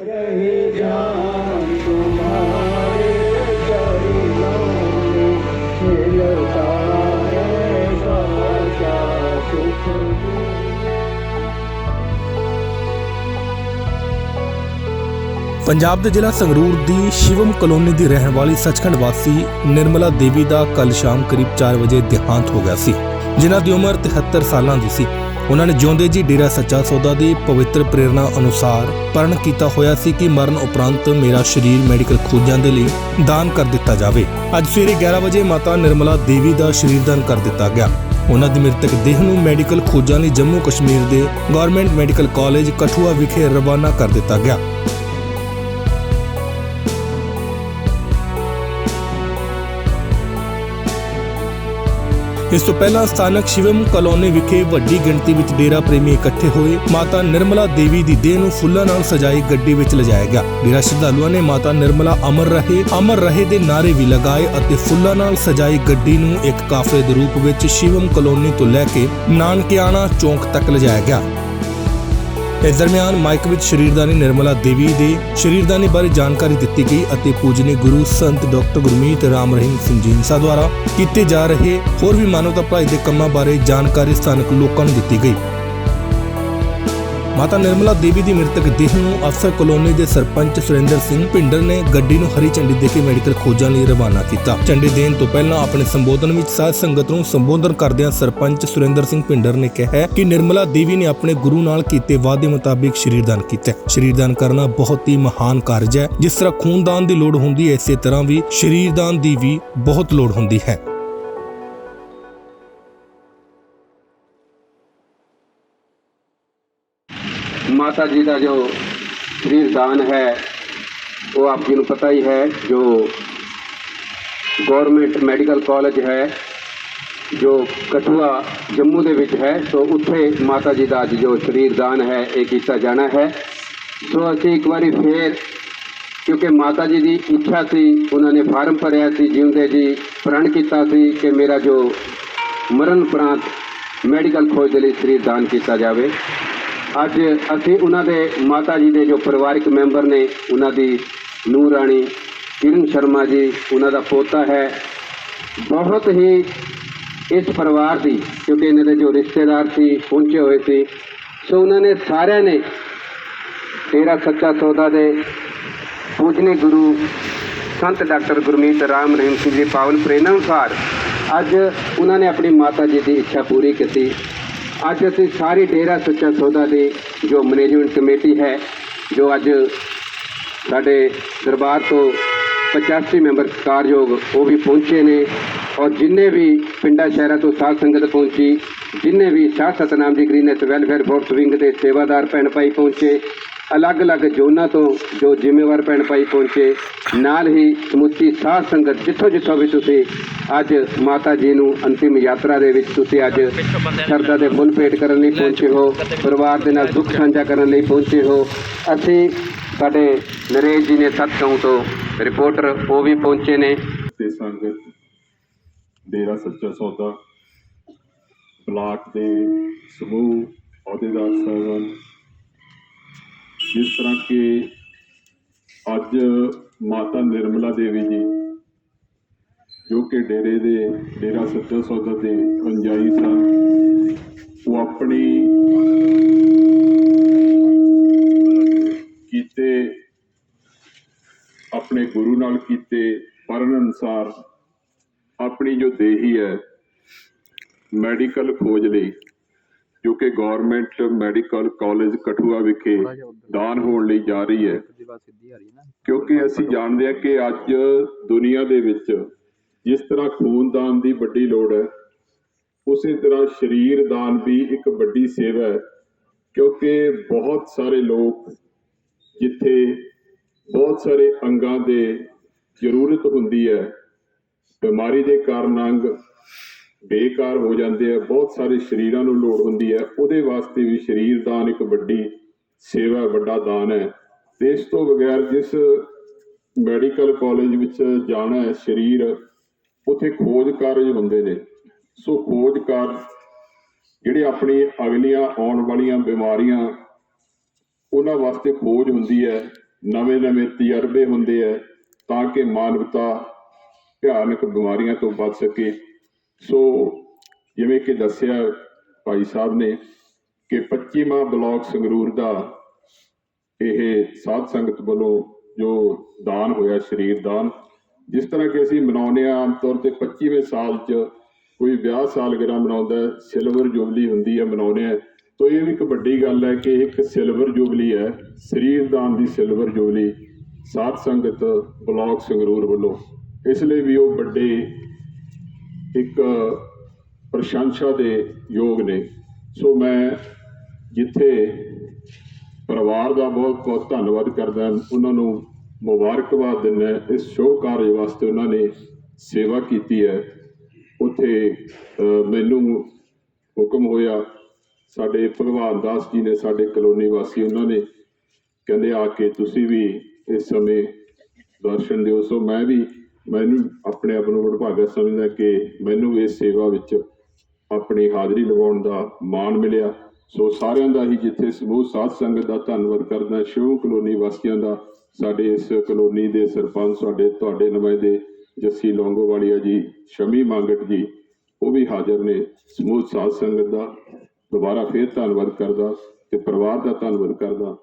ਪੰਜਾਬ ਦੇ ਜ਼ਿਲ੍ਹਾ ਸੰਗਰੂਰ ਦੀ ਸ਼ਿਵਮ ਕਲੋਨੀ ਦੀ ਰਹਿਣ ਵਾਲੀ ਸੱਚਖੰਡ ਵਾਸੀ ਨਿਰਮਲਾ ਦੇਵੀ ਦਾ ਕੱਲ ਸ਼ਾਮ ਕਰੀਬ 4 ਵਜੇ ਦੇਹਾਂਤ ਹੋ ਗਿਆ ਸੀ, ਜਿਨ੍ਹਾਂ ਦੀ ਉਮਰ 73 ਸਾਲਾਂ ਦੀ ਸੀ। ਉਹਨਾਂ ਨੇ ਜਿਉਂਦੇ ਜੀ ਡੇਰਾ ਸੱਚਾ ਸੌਦਾ ਦੀ ਪਵਿੱਤਰ ਪ੍ਰੇਰਣਾ ਅਨੁਸਾਰ ਪਰਨ ਕੀਤਾ ਹੋਇਆ ਸੀ ਕਿ ਮਰਨ ਉਪਰੰਤ ਮੇਰਾ ਸਰੀਰ ਮੈਡੀਕਲ ਖੋਜਾਂ ਦੇ ਲਈ ਦਾਨ ਕਰ ਦਿੱਤਾ ਜਾਵੇ। ਅੱਜ ਸਵੇਰੇ 11 ਵਜੇ ਮਾਤਾ ਨਿਰਮਲਾ ਦੇਵੀ ਦਾ ਸਰੀਰ ਦਾਨ ਕਰ ਦਿੱਤਾ ਗਿਆ। ਉਹਨਾਂ ਦੀ ਮ੍ਰਿਤਕ ਦੇਹ ਨੂੰ ਮੈਡੀਕਲ ਖੋਜਾਂ ਲਈ ਜੰਮੂ ਕਸ਼ਮੀਰ ਦੇ ਗਵਰਨਮੈਂਟ ਮੈਡੀਕਲ ਕਾਲਜ ਕਠੂਆ ਵਿਖੇ ਰਵਾਨਾ ਕਰ ਦਿੱਤਾ ਗਿਆ। ਇਸ ਤੋਂ ਪਹਿਲਾਂ ਸਥਾਨਕ ਸ਼ਿਵਮ ਕਲੋਨੀ ਵਿਖੇ ਵੱਡੀ ਗਿਣਤੀ ਵਿੱਚ ਡੇਰਾ ਪ੍ਰੇਮੀ ਇਕੱਠੇ ਹੋਏ ਮਾਤਾ ਨਿਰਮਲਾ ਦੇਵੀ ਦੀ ਦੇਹ ਨੂੰ ਫੁੱਲਾਂ ਨਾਲ ਸਜਾਈ ਗੱਡੀ ਵਿੱਚ ਲਿਜਾਇਆ ਗਿਆ। ਡੇਰਾ ਸ਼ਰਧਾਲੂਆਂ ਨੇ ਮਾਤਾ ਨਿਰਮਲਾ ਅਮਰ ਰਹੇ ਅਮਰ ਰਹੇ ਦੇ ਨਾਰੇ ਵੀ ਲਗਾਏ ਅਤੇ ਫੁੱਲਾਂ ਨਾਲ ਸਜਾਈ ਗੱਡੀ ਨੂੰ ਇੱਕ ਕਾਫਲੇ ਦੇ ਰੂਪ ਵਿੱਚ ਸ਼ਿਵਮ ਕਲੋਨੀ ਤੋਂ ਲੈ ਕੇ ਨਾਨਕਿਆਣਾ ਚੌਂਕ ਤੱਕ ਲਿਜਾਇਆ ਗਿਆ। ਇਸ ਦਰਮਿਆਨ ਮਾਈਕ ਵਿੱਚ ਸ਼ਰੀਰਦਾਨੀ ਨਿਰਮਲਾ ਦੇਵੀ ਦੇ ਸ਼ਰੀਰਦਾਨੀ ਬਾਰੇ ਜਾਣਕਾਰੀ ਦਿੱਤੀ ਗਈ ਅਤੇ ਪੂਜਨੀ ਗੁਰੂ ਸੰਤ ਡਾਕਟਰ ਗੁਰਮੀਤ ਰਾਮ ਰਹੀਮ ਸਿੰਘ ਜੀਂਸਾ ਦੁਆਰਾ ਕੀਤੇ ਜਾ ਰਹੇ ਹੋਰ ਵੀ ਮਾਨਵਤਾ ਭਲਾਈ ਦੇ ਕੰਮਾਂ ਬਾਰੇ ਜਾਣਕਾਰੀ ਸਥਾਨਕ ਲੋਕਾਂ ਨੂੰ ਦਿੱਤੀ ਗਈ। ਮਾਤਾ ਨਿਰਮਲਾ ਦੇਵੀ ਦੀ ਮ੍ਰਿਤਕ ਦੇਹ ਨੂੰ ਅਫਸਰ ਕਲੋਨੀ ਦੇ ਸਰਪੰਚ ਸੁਰਿੰਦਰ ਸਿੰਘ ਭਿੰਡਰ ਨੇ ਗੱਡੀ ਨੂੰ ਹਰੀ ਝੰਡੀ ਦੇ ਕੇ ਮੈਡੀਕਲ ਖੋਜਾਂ ਲਈ ਰਵਾਨਾ ਕੀਤਾ। ਝੰਡੀ ਦੇਣ ਤੋਂ ਪਹਿਲਾਂ ਆਪਣੇ ਸੰਬੋਧਨ ਵਿੱਚ ਸਾਧ ਸੰਗਤ ਨੂੰ ਸੰਬੋਧਨ ਕਰਦਿਆਂ ਸਰਪੰਚ ਸੁਰਿੰਦਰ ਸਿੰਘ ਭਿੰਡਰ ਨੇ ਕਿਹਾ ਕਿ ਨਿਰਮਲਾ ਦੇਵੀ ਨੇ ਆਪਣੇ ਗੁਰੂ ਨਾਲ ਕੀਤੇ ਵਾਅਦੇ ਮੁਤਾਬਿਕ ਸ਼ਰੀਰਦਾਨ ਕੀਤਾ। ਸ਼ਰੀਰਦਾਨ ਕਰਨਾ ਬਹੁਤ ਹੀ ਮਹਾਨ ਕਾਰਜ ਹੈ। ਜਿਸ ਤਰ੍ਹਾਂ ਖੂਨਦਾਨ ਦੀ ਲੋੜ ਹੁੰਦੀ ਹੈ, ਇਸੇ ਤਰ੍ਹਾਂ ਵੀ ਸ਼ਰੀਰਦਾਨ ਦੀ ਵੀ ਬਹੁਤ ਲੋੜ ਹੁੰਦੀ ਹੈ। ਮਾਤਾ ਜੀ ਦਾ ਜੋ ਸਰੀਰ ਦਾਨ ਹੈ, ਉਹ ਆਪ ਜੀ ਨੂੰ ਪਤਾ ਹੀ ਹੈ, ਜੋ ਗਵਰਨਮੈਂਟ ਮੈਡੀਕਲ ਕਾਲਜ ਹੈ, ਜੋ ਕਠੂਆ ਜੰਮੂ ਦੇ ਵਿੱਚ ਹੈ, ਸੋ ਉੱਥੇ ਮਾਤਾ ਜੀ ਦਾ ਅੱਜ ਜੋ ਸਰੀਰ ਦਾਨ ਹੈ, ਇਹ ਕੀਤਾ ਜਾਣਾ ਹੈ। ਸੋ ਅਸੀਂ ਇੱਕ ਵਾਰੀ ਫੇਰ, ਕਿਉਂਕਿ ਮਾਤਾ ਜੀ ਦੀ ਇੱਛਾ ਸੀ, ਉਹਨਾਂ ਨੇ ਫਾਰਮ ਭਰਿਆ ਸੀ, ਜਿਉਂਦੇ ਜੀ ਪ੍ਰਣ ਕੀਤਾ ਸੀ ਕਿ ਮੇਰਾ ਜੋ ਮਰਨ ਉਪਰੰਤ ਮੈਡੀਕਲ ਖੋਜ ਦੇ ਲਈ ਸਰੀਰ ਦਾਨ ਕੀਤਾ ਜਾਵੇ। ਅੱਜ ਅਸੀਂ ਉਹਨਾਂ ਦੇ ਮਾਤਾ ਜੀ ਦੇ ਜੋ ਪਰਿਵਾਰਿਕ ਮੈਂਬਰ ਨੇ, ਉਹਨਾਂ ਦੀ ਨੂਰ ਰਾਣੀ ਕਿਰਨ ਸ਼ਰਮਾ ਜੀ, ਉਹਨਾਂ ਦਾ ਪੋਤਾ ਹੈ। ਬਹੁਤ ਹੀ ਇਸ ਪਰਿਵਾਰ ਦੀ, ਕਿਉਂਕਿ ਇਹਨਾਂ ਦੇ ਜੋ ਰਿਸ਼ਤੇਦਾਰ ਸੀ, ਪਹੁੰਚੇ ਹੋਏ ਸੀ, ਸੋ ਉਹਨਾਂ ਨੇ ਸਾਰਿਆਂ ਨੇ ਤੇਰਾ ਸੱਚਾ ਸੌਦਾ ਦੇ ਪੂਜਨੀ ਗੁਰੂ ਸੰਤ ਡਾਕਟਰ ਗੁਰਮੀਤ ਰਾਮ ਰਹੀਮ ਸਿੰਘ ਜੀ ਪਾਵਨ ਪ੍ਰੇਰਣਾ ਅਨੁਸਾਰ ਅੱਜ ਉਹਨਾਂ ਨੇ ਆਪਣੀ ਮਾਤਾ ਜੀ ਦੀ ਇੱਛਾ ਪੂਰੀ ਕੀਤੀ। ਅੱਜ ਅਸੀਂ ਸਾਰੀ ਡੇਰਾ ਸੱਚਾ ਸੌਦਾ ਦੀ ਜੋ ਮੈਨੇਜਮੈਂਟ ਕਮੇਟੀ ਹੈ, ਜੋ ਅੱਜ ਸਾਡੇ ਦਰਬਾਰ ਤੋਂ 85 ਮੈਂਬਰ ਕਾਰਜੋਗ ਉਹ ਵੀ ਪਹੁੰਚੇ ਨੇ ਔਰ ਜਿੰਨੇ ਵੀ ਪਿੰਡਾਂ ਸ਼ਹਿਰਾਂ ਤੋਂ ਸਾਧ ਸੰਗਤ ਪਹੁੰਚੀ, ਜਿੰਨੇ ਵੀ ਸਾਧ ਸਤਨਾਮ ਦੀ green S welfare force wing ਦੇ ਸੇਵਾਦਾਰ ਭੈਣ ਭਾਈ ਪਹੁੰਚੇ, ਅਲੱਗ-ਅਲੱਗ ਜ਼ੋਨਾਂ ਤੋਂ ਜੋ ਜ਼ਿੰਮੇਵਾਰ ਭੈਣ ਭਾਈ ਪਹੁੰਚੇ, ਨਾਲ ਹੀ ਸਮੁੱਚੀ ਸਾਧ ਸੰਗਤ ਜਿੱਥੋਂ ਜਿੱਥੋਂ ਵੀ ਤੁਸੀਂ ਅੱਜ ਮਾਤਾ ਜੀ ਨੂੰ ਅੰਤਿਮ ਯਾਤਰਾ ਦੇ ਵਿੱਚ ਤੁਸੀਂ ਅੱਜ ਸ਼ਰਧਾ ਦੇ ਫੁੱਲ ਭੇਟ ਕਰਨ ਲਈ ਪਹੁੰਚੇ ਹੋ, ਪਰਿਵਾਰ ਦੇ ਨਾਲ ਦੁੱਖ ਸਾਂਝਾ ਕਰਨ ਲਈ ਪਹੁੰਚੇ ਹੋ। ਅਸੀਂ ਸਾਡੇ ਨਰੇਸ਼ ਜੀ ਨੇ ਸਤਗਾਉਂ ਤੋਂ ਰਿਪੋਰਟਰ ਉਹ ਵੀ ਪਹੁੰਚੇ ਨੇ। ਤੇ ਸੰਗਤ ਡੇਰਾ ਸੱਚਾ ਸੌਦਾ ਬਲਾਕ ਦੇ ਸਮੂਹ ਅਹੁਦੇਦਾਰ ਸਾਹਿਬਾਨ, ਜਿਸ ਤਰ੍ਹਾਂ ਕਿ ਅੱਜ ਮਾਤਾ ਨਿਰਮਲਾ ਦੇਵੀ ਜੀ ਜੋ ਕਿ ਡੇਰੇ ਦੇ, ਡੇਰਾ ਸੱਚਾ ਸੌਦਾ ਦੇ ਅੰਜਾਈ ਸਨ ਉਹ ਆਪਣੀ ਕੀਤੇ, ਆਪਣੇ ਗੁਰੂ ਨਾਲ ਕੀਤੇ ਪਰਨ ਅਨੁਸਾਰ ਆਪਣੀ ਜੋ ਦੇਹੀ ਹੈ, ਮੈਡੀਕਲ ਖੋਜ ਲਈ, ਜੋ ਕਿ ਗਵਰਨਮੈਂਟ ਮੈਡੀਕਲ ਕਾਲਜ ਕਠੂਆ ਵਿਖੇ ਦਾਨ ਹੋਣ ਲਈ ਜਾ ਰਹੀ ਹੈ। ਕਿਉਂਕਿ ਅਸੀਂ ਜਾਣਦੇ ਹਾਂ ਕਿ ਅੱਜ ਦੁਨੀਆ ਦੇ ਵਿੱਚ ਜਿਸ ਤਰ੍ਹਾਂ ਖੂਨਦਾਨ ਦੀ ਵੱਡੀ ਲੋੜ ਹੈ, ਉਸੇ ਤਰ੍ਹਾਂ ਸਰੀਰ ਦਾਨ ਵੀ ਇੱਕ ਵੱਡੀ ਸੇਵਾ ਹੈ, ਕਿਉਂਕਿ ਬਹੁਤ ਸਾਰੇ ਲੋਕ ਜਿੱਥੇ ਬਹੁਤ ਸਾਰੇ ਅੰਗਾਂ ਦੇ ਜ਼ਰੂਰਤ ਹੁੰਦੀ ਹੈ, ਬਿਮਾਰੀ ਦੇ ਕਾਰਨ ਅੰਗ ਬੇਕਾਰ ਹੋ ਜਾਂਦੇ ਆ, ਬਹੁਤ ਸਾਰੇ ਸਰੀਰਾਂ ਨੂੰ ਲੋੜ ਹੁੰਦੀ ਹੈ, ਉਹਦੇ ਵਾਸਤੇ ਵੀ ਸਰੀਰ ਦਾਨ ਇੱਕ ਵੱਡੀ ਸੇਵਾ ਵੱਡਾ ਦਾਨ ਹੈ। ਇਸ ਤੋਂ ਬਗੈਰ ਜਿਸ ਮੈਡੀਕਲ ਕਾਲਜ ਵਿੱਚ ਜਾਣਾ ਹੈ, ਸਰੀਰ ਉੱਥੇ ਖੋਜ ਕਾਰਜ ਹੁੰਦੇ ਨੇ। ਸੋ ਖੋਜ ਕਾਰਜ ਜਿਹੜੇ ਆਪਣੀ ਅਗਲੀਆਂ ਆਉਣ ਵਾਲੀਆਂ ਬਿਮਾਰੀਆਂ, ਉਹਨਾਂ ਵਾਸਤੇ ਖੋਜ ਹੁੰਦੀ ਹੈ। ਨਵੇਂ-ਨਵੇਂ ਤਜਰਬੇ ਹੁੰਦੇ ਆ ਤਾਂ ਕਿ ਮਾਨਵਤਾ ਭਿਆਨਕ ਬਿਮਾਰੀਆਂ ਤੋਂ ਬਚ ਸਕੇ। ਸੋ ਜਿਵੇਂ ਕਿ ਦੱਸਿਆ ਭਾਈ ਸਾਹਿਬ ਨੇ ਕਿ 25ਵਾਂ ਬਲਾਕ ਸੰਗਰੂਰ ਦਾ ਇਹ ਸਾਧ ਸੰਗਤ ਵੱਲੋਂ ਜੋ ਦਾਨ ਹੋਇਆ, ਸਰੀਰ ਦਾਨ ਜਿਸ ਤਰ੍ਹਾਂ ਕਿ ਅਸੀਂ ਮਨਾਉਂਦੇ ਹਾਂ, ਆਮ ਤੌਰ ਤੇ 25ਵੇਂ ਸਾਲ 'ਚ ਕੋਈ ਵਿਆਹ ਸਾਲਗਿਰਾ ਮਨਾਉਂਦਾ ਸਿਲਵਰ ਜੁਬਲੀ ਹੁੰਦੀ ਹੈ ਮਨਾਉਂਦੇ ਆ ਤਾਂ ਇਹ ਵੀ ਇੱਕ ਵੱਡੀ ਗੱਲ ਹੈ ਕਿ ਇੱਕ ਸਿਲਵਰ ਜੁਬਲੀ ਹੈ, ਸਰੀਰ ਦਾਨ ਦੀ ਸਿਲਵਰ ਜੁਬਲੀ, ਸਾਧ ਸੰਗਤ ਬਲਾਕ ਸੰਗਰੂਰ ਵੱਲੋਂ। ਇਸ ਲਈ ਵੀ ਉਹ ਵੱਡੇ ਇੱਕ ਪ੍ਰਸ਼ੰਸਾ ਦੇ ਯੋਗ ਨੇ। ਸੋ ਮੈਂ ਜਿੱਥੇ ਪਰਿਵਾਰ ਦਾ ਬਹੁਤ ਬਹੁਤ ਧੰਨਵਾਦ ਕਰਦਾ ਉਹਨਾਂ ਨੂੰ ਮੁਬਾਰਕਬਾਦ ਦਿੰਦਾ ਇਸ ਸ਼ੋਅ ਕਾਰਜ ਵਾਸਤੇ ਉਹਨਾਂ ਨੇ ਸੇਵਾ ਕੀਤੀ ਹੈ। ਉੱਥੇ ਮੈਨੂੰ ਹੁਕਮ ਹੋਇਆ, ਸਾਡੇ ਭਗਵਾਨ ਦਾਸ ਜੀ ਨੇ ਸਾਡੇ ਕਲੋਨੀ ਵਾਸੀ ਉਹਨਾਂ ਨੇ ਕਹਿੰਦੇ ਆ ਕੇ ਤੁਸੀਂ ਵੀ ਇਸ ਸਮੇਂ ਦਰਸ਼ਨ ਦਿਓ। ਸੋ ਮੈਂ ਵੀ ਮੈਨੂੰ ਆਪਣੇ ਆਪ ਨੂੰ ਵਡਭਾਗਾ ਸਮਝਦਾ ਕਿ ਮੈਨੂੰ ਇਸ ਸੇਵਾ ਵਿੱਚ ਆਪਣੀ ਹਾਜ਼ਰੀ ਲਵਾਉਣ ਦਾ ਮਾਣ ਮਿਲਿਆ। ਸੋ ਸਾਰਿਆਂ ਦਾ ਹੀ ਜਿੱਥੇ ਸਮੂਹ ਸਾਧ ਸੰਗਤ ਦਾ ਧੰਨਵਾਦ ਕਰਦਾ। ਸ਼ਿਵ ਕਲੋਨੀ ਵਾਸੀਆਂ ਦਾ ਸਾਡੇ ਇਸ ਕਲੋਨੀ ਦੇ ਸਰਪੰਚ ਸਾਡੇ, ਤੁਹਾਡੇ ਨੁਮਾਇੰਦੇ ਜੱਸੀ ਲੌਂਗੋਵਾਲੀਆ ਜੀ, ਸ਼ਮੀ ਮੰਗਟ ਜੀ, ਉਹ ਵੀ ਹਾਜ਼ਰ ਨੇ। ਸਮੂਹ ਸਾਧ ਸੰਗਤ ਦਾ ਦੁਬਾਰਾ ਫੇਰ ਧੰਨਵਾਦ ਕਰਦਾ ਤੇ ਪਰਿਵਾਰ ਦਾ ਧੰਨਵਾਦ ਕਰਦਾ।